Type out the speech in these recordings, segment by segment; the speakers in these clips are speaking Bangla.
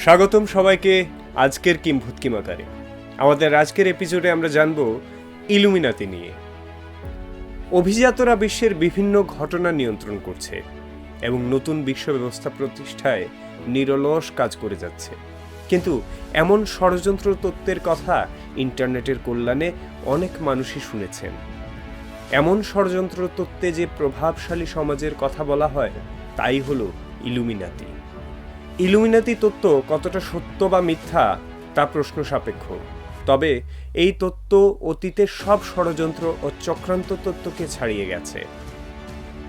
স্বাগতম সবাইকে আজকের কিম্ভূত কিমাকারে আমাদের আজকের এপিসোডে আমরা জানব ইলুমিনাতি নিয়ে। অভিজাতরা বিশ্বের বিভিন্ন ঘটনা নিয়ন্ত্রণ করছে এবং নতুন বিশ্ব ব্যবস্থা প্রতিষ্ঠায় নিরলস কাজ করে যাচ্ছে। কিন্তু এমন ষড়যন্ত্র তত্ত্বের কথা ইন্টারনেটের কল্যাণে অনেক মানুষই শুনেছেন। এমন ষড়যন্ত্র তত্ত্বে যে প্রভাবশালী সমাজের কথা বলা হয়, তাই হলো ইলুমিনাতি। ইলুমিনাতি তত্ত্ব কতটা সত্য বা মিথ্যা তা প্রশ্ন সাপেক্ষ। তবে এই তত্ত্ব অতীতের সব ষড়যন্ত্র ও চক্রান্ত তত্ত্বকে ছাড়িয়ে গেছে।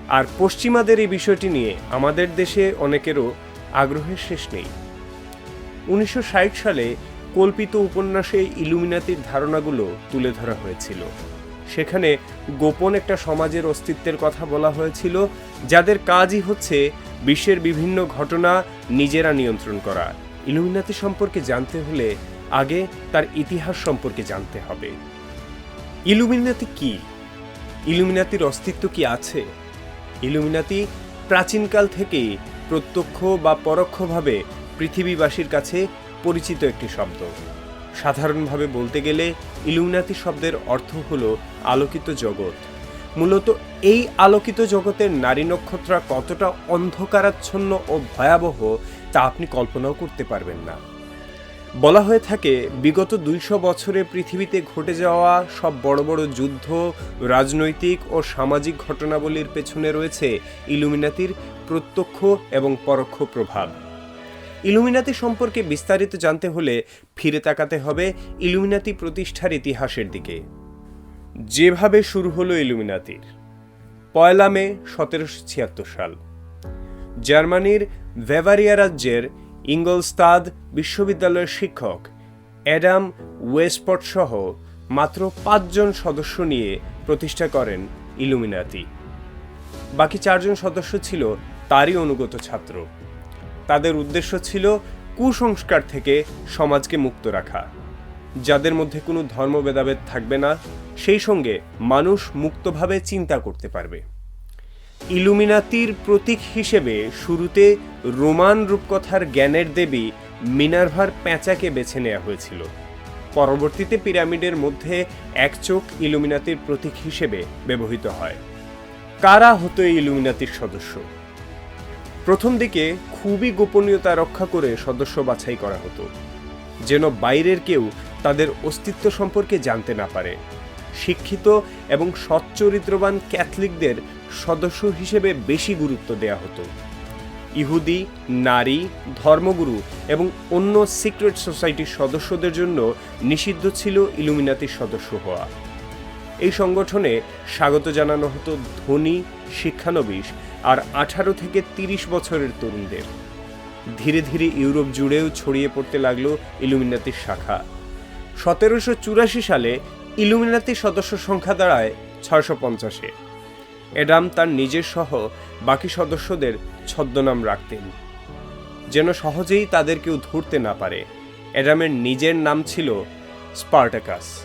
আর পশ্চিমাদের এই বিষয়টি নিয়ে আমাদের দেশে অনেকেরও আগ্রহের শেষ নেই। উনিশশো ষাট সালে কল্পিত উপন্যাসে ইলুমিনাতির ধারণাগুলো তুলে ধরা হয়েছিল। সেখানে গোপন একটা সমাজের অস্তিত্বের কথা বলা হয়েছিল, যাদের কাজই হচ্ছে বিশ্বের বিভিন্ন ঘটনা নিজেরা নিয়ন্ত্রণ করা। ইলুমিনাতি সম্পর্কে জানতে হলে আগে তার ইতিহাস সম্পর্কে জানতে হবে। ইলুমিনাতি কি? ইলুমিনাতির অস্তিত্ব কি আছে? ইলুমিনাতি প্রাচীনকাল থেকেই প্রত্যক্ষ বা পরোক্ষভাবে পৃথিবীবাসীর কাছে পরিচিত একটি শব্দ। সাধারণভাবে বলতে গেলে ইলুমিনাতি শব্দের অর্থ হল আলোকিত জগৎ। মূলত এই আলোকিত জগতের নারী নক্ষত্রা কতটা অন্ধকারাচ্ছন্ন ও ভয়াবহ, তা আপনি কল্পনাও করতে পারবেন না। বলা হয়ে থাকে, বিগত দুইশো বছরে পৃথিবীতে ঘটে যাওয়া সব বড় বড় যুদ্ধ, রাজনৈতিক ও সামাজিক ঘটনাবলীর পেছনে রয়েছে ইলুমিনাতির প্রত্যক্ষ এবং পরোক্ষ প্রভাব। ইলুমিনাতি সম্পর্কে বিস্তারিত জানতে হলে ফিরে তাকাতে হবে ইলুমিনাতি প্রতিষ্ঠার ইতিহাসের দিকে। যেভাবে শুরু হলো ইলুমিনাতির। পয়লা মে, সতেরোশো ছিয়াত্তর সাল। জার্মানির ভেভারিয়া রাজ্যের ইঙ্গলস্তাদ বিশ্ববিদ্যালয়ের শিক্ষক অ্যাডাম ওয়েস্পট সহ মাত্র পাঁচজন সদস্য নিয়ে প্রতিষ্ঠা করেন ইলুমিনাতি। বাকি চারজন সদস্য ছিল তারই অনুগত ছাত্র। তাদের উদ্দেশ্য ছিল কুসংস্কার থেকে সমাজকে মুক্ত রাখা। যাদের মধ্যে কোনো ধর্ম ভেদাভেদ থাকবে না, সেই সঙ্গে মানুষ মুক্তভাবে চিন্তা করতে পারবে। ইলুমিনাতির প্রতীক হিসেবে শুরুতে রোমান রূপকথার জ্ঞানের দেবী মিনার্ভার প্যাঁচাকে বেছে নেওয়া হয়েছিল। পরবর্তীতে পিরামিডের মধ্যে এক চোখ ইলুমিনাতির প্রতীক হিসেবে ব্যবহৃত হয়। কারা হতো এই ইলুমিনাতির সদস্য? প্রথম দিকে খুবই গোপনীয়তা রক্ষা করে সদস্য বাছাই করা হতো। যেন বাইরের কেউ তাদের অস্তিত্ব সম্পর্কে জানতে না পারে। শিক্ষিত এবং সচ্চরিত্রবান ক্যাথলিকদের সদস্য হিসেবে বেশি গুরুত্ব দেয়া হতো। ইহুদি, নারী, ধর্মগুরু এবং অন্য সিক্রেট সোসাইটির সদস্যদের জন্য নিষিদ্ধ ছিল ইলুমিনাতির সদস্য হওয়া। এই সংগঠনে স্বাগত জানানো হতো ধনী, শিক্ষানবিশ আর আঠারো থেকে তিরিশ বছরের তরুণদের। ধীরে ধীরে ইউরোপ জুড়েও ছড়িয়ে পড়তে লাগল ইলুমিনাতির শাখা। সতেরোশো চুরাশি সালে ইলুমিনাতি সদস্য সংখ্যা দাঁড়ায় ছয়শো পঞ্চাশে। এডাম তার নিজের সহ বাকি সদস্যদের ছদ্মনাম রাখতেন। যেন সহজেই তাদের কেউ ধরতে না পারে। অ্যাডামের নিজের নাম ছিল স্পার্টাকাস।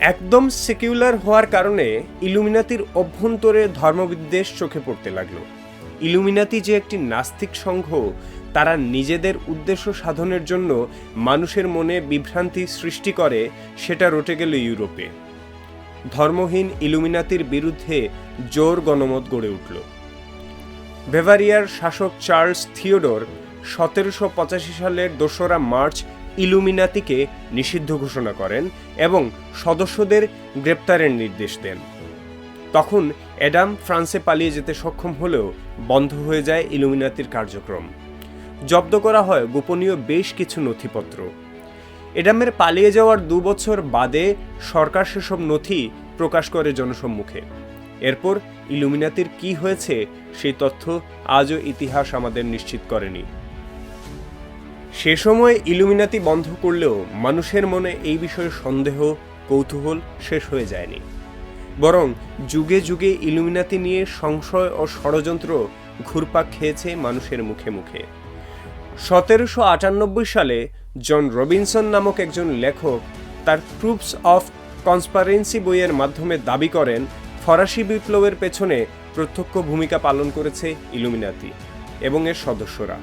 একদম সেকিউলার হওয়ার কারণে ইলুমিনাতির অভ্যন্তরে ধর্মবিদ্বেষ চোখে পড়তে লাগল। ইলুমিনাতি যে একটি নাস্তিক সংঘ তারা নিজেদের উদ্দেশ্য সাধনের জন্য মানুষের মনে বিভ্রান্তি সৃষ্টি করে, সেটা রটে গেল ইউরোপে। ধর্মহীন ইলুমিনাতির বিরুদ্ধে জোর গণমত গড়ে উঠল। বেভারিয়ার শাসক চার্লস থিওডোর সতেরোশো পঁচাশি সালের দোসরা মার্চ ইলুমিনাতিকে নিষিদ্ধ ঘোষণা করেন এবং সদস্যদের গ্রেপ্তারের নির্দেশ দেন। তখন অ্যাডাম ফ্রান্সে পালিয়ে যেতে সক্ষম হলেও বন্ধ হয়ে যায় ইলুমিনাতির কার্যক্রম। জব্দ করা হয় গোপনীয় বেশ কিছু নথিপত্র। এডামের পালিয়ে যাওয়ার দু বছর বাদে সরকার সেসব নথি প্রকাশ করে জনসম্মুখে। এরপর ইলুমিনাতির কি হয়েছে সেই তথ্য আজও ইতিহাস আমাদের নিশ্চিত করেনি। সে সময় ইলুমিনাতি বন্ধ করলেও মানুষের মনে এই বিষয়ে সন্দেহ, কৌতূহল শেষ হয়ে যায়নি। বরং যুগে যুগে ইলুমিনাতি নিয়ে সংশয় ও ষড়যন্ত্র ঘুরপাক খেয়েছে মানুষের মুখে মুখে। সতেরোশো আটানব্বই সালে জন রবিনসন নামক একজন লেখক তার প্রুফস অফ কনসপারেন্সি বইয়ের মাধ্যমে দাবি করেন, ফরাসি বিপ্লবের পেছনে প্রত্যক্ষ ভূমিকা পালন করেছে ইলুমিনাতি এবং এর সদস্যরা।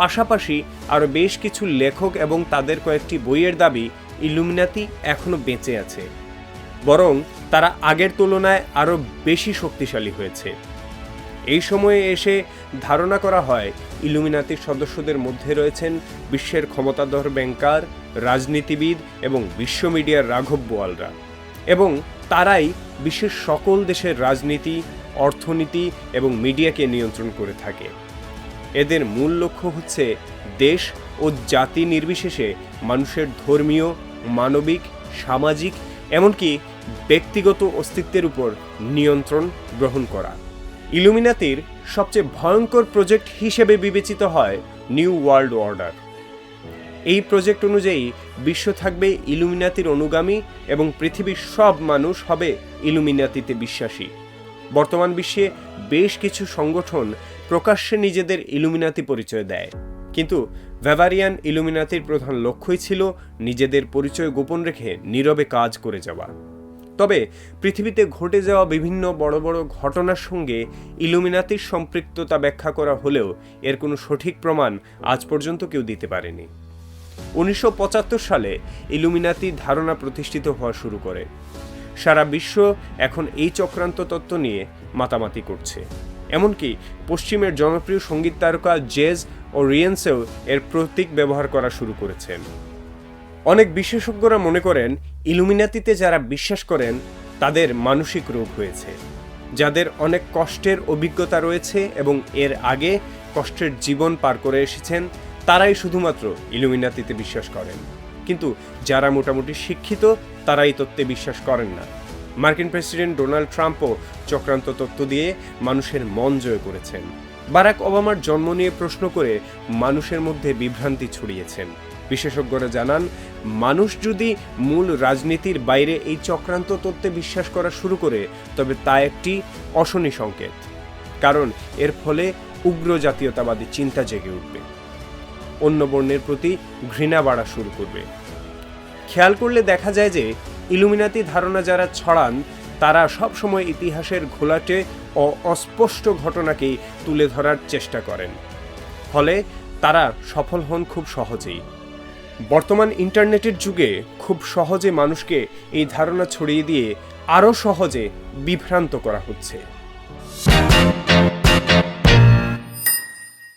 পাশাপাশি আরও বেশ কিছু লেখক এবং তাদের কয়েকটি বইয়ের দাবি ইলুমিনাতি এখনও বেঁচে আছে, বরং তারা আগের তুলনায় আরও বেশি শক্তিশালী হয়েছে। এই সময়ে এসে ধারণা করা হয় ইলুমিনাতির সদস্যদের মধ্যে রয়েছেন বিশ্বের ক্ষমতাধর ব্যাংকার, রাজনীতিবিদ এবং বিশ্ব মিডিয়ার রাঘব বোয়ালরা। এবং তারাই বিশ্বের সকল দেশের রাজনীতি, অর্থনীতি এবং মিডিয়াকে নিয়ন্ত্রণ করে থাকে। এদের মূল লক্ষ্য হচ্ছে দেশ ও জাতি নির্বিশেষে মানুষের ধর্মীয়, মানবিক, সামাজিক, এমনকি ব্যক্তিগত অস্তিত্বের উপর নিয়ন্ত্রণ গ্রহণ করা। ইলুমিনাতির সবচেয়ে ভয়ঙ্কর প্রজেক্ট হিসেবে বিবেচিত হয় নিউ ওয়ার্ল্ড অর্ডার। এই প্রজেক্ট অনুযায়ী বিশ্ব থাকবে ইলুমিনাতির অনুগামী এবং পৃথিবীর সব মানুষ হবে ইলুমিনাতিতে বিশ্বাসী। বর্তমান বিশ্বে বেশ কিছু সংগঠন প্রকাশ্যে নিজেদের ইলুমিনাতি পরিচয় দেয়। কিন্তু ভ্যাভারিয়ান ইলুমিনাতির প্রধান লক্ষ্যই ছিল নিজেদের পরিচয় গোপন রেখে নীরবে কাজ করে যাওয়া। তবে পৃথিবীতে ঘটে যাওয়া বিভিন্ন বড় বড় ঘটনার সঙ্গে ইলুমিনাতির সম্পৃক্ততা ব্যাখ্যা করা হলেও এর কোনো সঠিক প্রমাণ আজ পর্যন্ত কেউ দিতে পারেনি। উনিশশো সালে ইলুমিনাতি ধারণা প্রতিষ্ঠিত হওয়া শুরু করে। সারা বিশ্ব এখন এই চক্রান্ত তত্ত্ব নিয়ে মাতামাতি করছে। এমনকি পশ্চিমের জনপ্রিয় সংগীত তারকা জেজ ও রিয়েন্সেও এর প্রতীক ব্যবহার করা শুরু করেছেন। অনেক বিশেষজ্ঞরা মনে করেন, ইলুমিনাতিতে যারা বিশ্বাস করেন, তাদের মানসিক রোগ হয়েছে। যাদের অনেক কষ্টের অভিজ্ঞতা রয়েছে এবং এর আগে কষ্টের জীবন পার করে এসেছেন, তারাই শুধুমাত্র ইলুমিনাতিতে বিশ্বাস করেন। কিন্তু যারা মোটামুটি শিক্ষিত তারা এই তত্ত্বে বিশ্বাস করেন না। মার্কিন প্রেসিডেন্ট ডোনাল্ড ট্রাম্পও চক্রান্ত তত্ত্ব দিয়ে মানুষের মন জয় করেছেন। বারাক ওবামার জন্ম নিয়ে প্রশ্ন করে মানুষের মধ্যে বিভ্রান্তি ছড়িয়েছেন। বিশেষজ্ঞরা জানান, মানুষ যদি মূল রাজনীতির বাইরে এই চক্রান্ত তত্ত্বে বিশ্বাস করা শুরু করে, তবে তা একটি অশনি সংকেত। কারণ এর ফলে উগ্র জাতীয়তাবাদী চিন্তা জেগে উঠবে। অন্য বর্ণের প্রতি ঘৃণা বাড়া শুরু করবে। খেয়াল করলে দেখা যায় যে, ইলুমিনাতি ধারণা যারা ছড়ান, তারা সবসময় ইতিহাসের ঘোলাটে ও অস্পষ্ট ঘটনাকেই তুলে ধরার চেষ্টা করেন। ফলে তারা সফল হন খুব সহজেই। বর্তমান ইন্টারনেটের যুগে খুব সহজে মানুষকে এই ধারণা ছড়িয়ে দিয়ে আরও সহজে বিভ্রান্ত করা হচ্ছে।